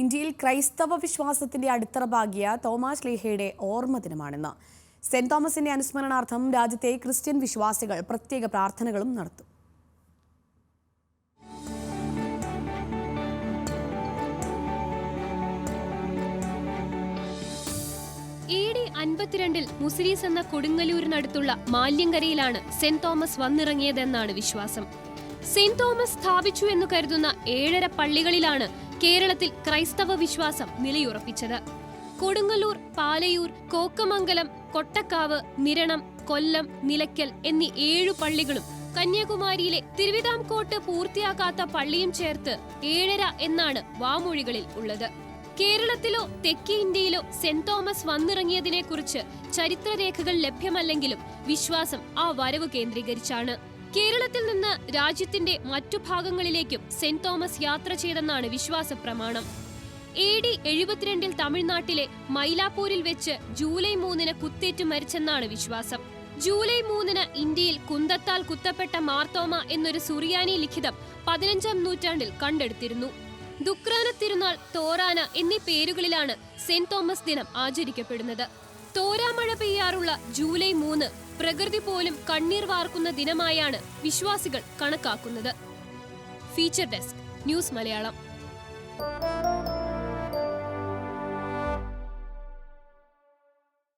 ഇന്ത്യയിൽ ക്രൈസ്തവ വിശ്വാസത്തിന്റെ അടിത്തറ പാകിയ തോമാസ് ലേഹയുടെ ഓർമ്മ ദിനമാണിന്ന്. സെന്റ് തോമസിന്റെ അനുസ്മരണാർത്ഥം രാജ്യത്തെ ക്രിസ്ത്യൻ വിശ്വാസികൾ പ്രത്യേക പ്രാർത്ഥനകളും നടത്തും. എ ഡി അൻപത്തിരണ്ടിൽ മുസിരീസ് എന്ന കൊടുങ്ങല്ലൂരിനടുത്തുള്ള മാല്യങ്കരയിലാണ് സെന്റ് തോമസ് വന്നിറങ്ങിയതെന്നാണ് വിശ്വാസം. സെന്റ് തോമസ് സ്ഥാപിച്ചു എന്ന് കരുതുന്ന ഏഴര പള്ളികളിലാണ് കേരളത്തിൽ ക്രൈസ്തവ വിശ്വാസം നിലയുറപ്പിച്ചത്. കൊടുങ്ങല്ലൂർ പാലയൂർ കോക്കമംഗലം കൊട്ടക്കാവ് നിരണം കൊല്ലം നിലയ്ക്കൽ എന്നീ ഏഴു പള്ളികളും കന്യാകുമാരിയിലെ തിരുവിതാംകോട്ട് പൂർത്തിയാക്കാത്ത പള്ളിയും ചേർത്ത് ഏഴര എന്നാണ് വാമൊഴികളിൽ ഉള്ളത്. കേരളത്തിലോ തെക്കേ ഇന്ത്യയിലോ സെന്റ് തോമസ് വന്നിറങ്ങിയതിനെക്കുറിച്ച് ചരിത്രരേഖകൾ ലഭ്യമല്ലെങ്കിലും വിശ്വാസം ആ വരവ് കേന്ദ്രീകരിച്ചാണ്. കേരളത്തിൽ നിന്ന് രാജ്യത്തിന്റെ മറ്റു ഭാഗങ്ങളിലേക്കും സെന്റ് തോമസ് യാത്ര ചെയ്തെന്നാണ് വിശ്വാസ പ്രമാണം എ ഡി എഴുപത്തിരണ്ടിൽ തമിഴ്നാട്ടിലെ മൈലാപ്പൂരിൽ വെച്ച് ജൂലൈ മൂന്നിന് കുത്തേറ്റ് മരിച്ചെന്നാണ് വിശ്വാസം. ജൂലൈ മൂന്നിന് ഇന്ത്യയിൽ കുന്തത്താൽ കുത്തപ്പെട്ട മാർത്തോമ എന്നൊരു സുറിയാനി ലിഖിതം പതിനഞ്ചാം നൂറ്റാണ്ടിൽ കണ്ടെടുത്തിരുന്നു. ദുക്രാന തിരുനാൾ തോറാന എന്നീ പേരുകളിലാണ് സെന്റ് തോമസ് ദിനം ആചരിക്കപ്പെടുന്നത്. തോരാമഴ പെയ്യാറുള്ള ജൂലൈ മൂന്ന് പ്രകൃതി പോലും കണ്ണീർ വാർക്കുന്ന ദിനമായാണ് വിശ്വാസികൾ കണക്കാക്കുന്നത്. Feature desk news Malayalam.